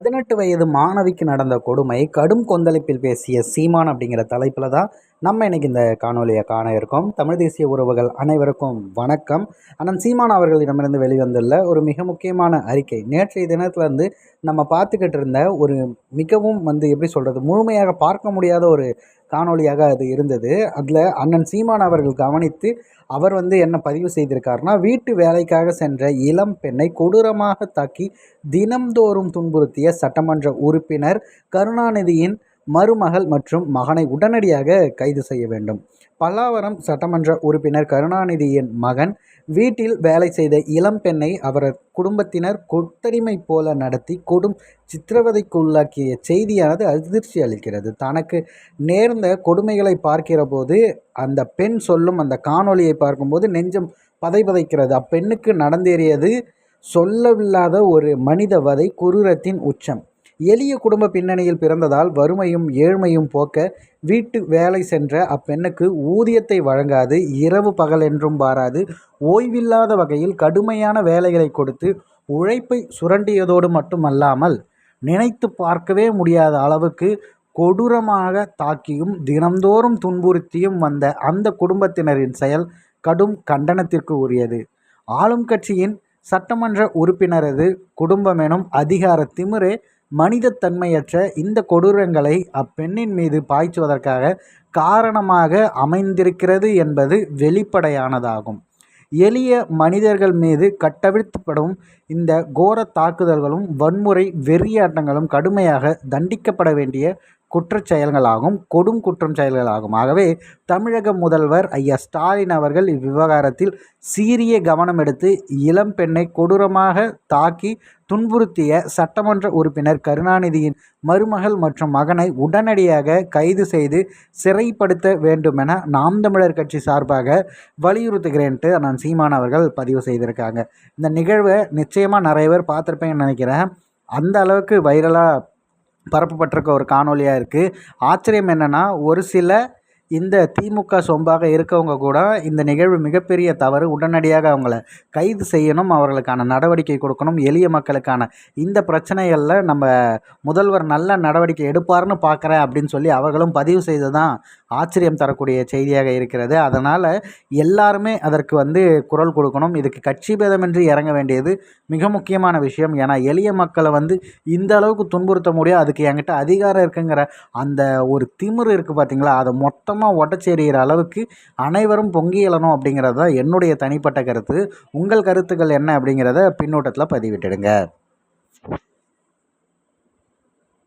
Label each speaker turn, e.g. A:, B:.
A: பதினெட்டு வயது மாணவிக்கு நடந்த கொடுமை கடும் கொந்தளிப்பில் பேசிய சீமான் அப்படிங்கிற தலைப்பில் தான் நம்ம இன்னைக்கு இந்த காணொலியை காண இருக்கோம். தமிழ் தேசிய உறவுகள் அனைவருக்கும் வணக்கம். அண்ணன் சீமான் அவர்களிடமிருந்து வெளிவந்துள்ள ஒரு மிக முக்கியமான அறிக்கை. நேற்றைய தினத்துலேருந்து நம்ம பார்த்துக்கிட்டு இருந்த ஒரு மிகவும் வந்து எப்படி சொல்கிறது முழுமையாக பார்க்க முடியாத ஒரு காணொலியாக அது இருந்தது. அதில் அண்ணன் சீமான் அவர்கள் கவனித்து அவர் வந்து என்ன பதிவு செய்திருக்காருனா வீட்டு வேலைக்காக சென்ற இளம் பெண்ணை கொடூரமாக தாக்கி தினம்தோறும் துன்புறுத்திய சட்டமன்ற உறுப்பினர் கருணாநிதியின் மருமகள் மற்றும் மகனை உடனடியாக கைது செய்ய வேண்டும். பல்லாவரம் சட்டமன்ற உறுப்பினர் கருணாநிதியின் மகன் வீட்டில் வேலை செய்த இளம் பெண்ணை அவர் குடும்பத்தினர் கொத்தடிமை போல நடத்தி கொடும் சித்திரவதைக்குள்ளாக்கிய செய்தியானது அதிர்ச்சி அளிக்கிறது. தனக்கு நேர்ந்த கொடுமைகளை பார்க்கிற போது அந்த பெண் சொல்லும் அந்த காணொலியை பார்க்கும்போது நெஞ்சம் பதைபதைக்கிறது. அப்பெண்ணுக்கு நடந்தேறியது சொல்லவில்லாத ஒரு மனித வதை குரூரத்தின் உச்சம். எளிய குடும்ப பின்னணியில் பிறந்ததால் வறுமையும் ஏழ்மையும் போக்க வீட்டு வேலை சென்ற அப்பெண்ணுக்கு ஊதியத்தை வழங்காது இரவு பகல் என்றும் பாராது ஓய்வில்லாத வகையில் கடுமையான வேலைகளை கொடுத்து உழைப்பை சுரண்டியதோடு மட்டுமல்லாமல் நினைத்து பார்க்கவே முடியாத அளவுக்கு கொடூரமாக தாக்கியும் தினந்தோறும் துன்புறுத்தியும் வந்த அந்த குடும்பத்தினரின் செயல் கடும் கண்டனத்திற்கு உரியது. ஆளும் கட்சியின் சட்டமன்ற உறுப்பினரது குடும்பமெனும் அதிகார திமிரே மனிதத்தன்மையற்ற இந்த கொடூரங்களை அப்பெண்ணின் மீது பாய்ச்சுவதற்காக காரணமாக அமைந்திருக்கிறது என்பது வெளிப்படையானதாகும். எளிய மனிதர்கள் மீது கட்டவிழ்த்துப்படும் இந்த கோர தாக்குதல்களும் வன்முறை வெறியாட்டங்களும் கடுமையாக தண்டிக்கப்பட வேண்டிய குற்றச் செயல்களாகும் கொடும் குற்றம் செயல்களாகும். ஆகவே தமிழக முதல்வர் ஐயா ஸ்டாலின் அவர்கள் இவ்விவகாரத்தில் சீரிய கவனம் எடுத்து இளம் பெண்ணை கொடூரமாக தாக்கி துன்புறுத்திய சட்டமன்ற உறுப்பினர் கருணாநிதியின் மருமகள் மற்றும் மகனை உடனடியாக கைது செய்து சிறைப்படுத்த வேண்டுமென நாம் தமிழர் கட்சி சார்பாக வலியுறுத்துகிறேன்ட்டு நான் சீமான் அவர்கள் பதிவு செய்திருக்காங்க. இந்த நிகழ்வை நிச்சயமாக நிறைய பேர் பார்த்துருப்பேன்னு நினைக்கிறேன். அந்த அளவுக்கு வைரலாக பரப்பப்பட்டிருக்க ஒரு காணொலியாக இருக்குது ஆச்சரியம் என்னென்னா ஒரு சில இந்த திமுக சொம்பாக இருக்கவங்க கூட இந்த நிகழ்வு மிகப்பெரிய தவறு உடனடியாக அவங்கள கைது செய்யணும் அவர்களுக்கான நடவடிக்கை கொடுக்கணும் எளிய மக்களுக்கான இந்த பிரச்சனைகளில் நம்ம முதல்வர் நல்ல நடவடிக்கை எடுப்பார்னு பார்க்குறேன் அப்படின்னு சொல்லி அவர்களும் பதிவு செய்து தான் ஆச்சரியம் தரக்கூடிய செய்தியாக இருக்கிறது. அதனால் எல்லாருமே அதற்கு வந்து குரல் கொடுக்கணும். இதுக்கு கட்சி பேதமின்றி இறங்க வேண்டியது மிக முக்கியமான விஷயம். ஏன்னா எளிய மக்களை வந்து இந்த அளவுக்கு துன்புறுத்த முடியும் அதுக்கு என்கிட்ட அதிகாரம் இருக்குங்கிற அந்த ஒரு திமிர் இருக்குது பார்த்தீங்களா அதை மொத்தம் மொத்தமாக உடச்சி அளவுக்கு அனைவரும் பொங்கி எழணும் அப்படிங்கிறது தான் என்னுடைய தனிப்பட்ட கருத்து. உங்கள் கருத்துக்கள் என்ன அப்படிங்கிறத பின்னூட்டத்தில் பதிவிட்டுடுங்க.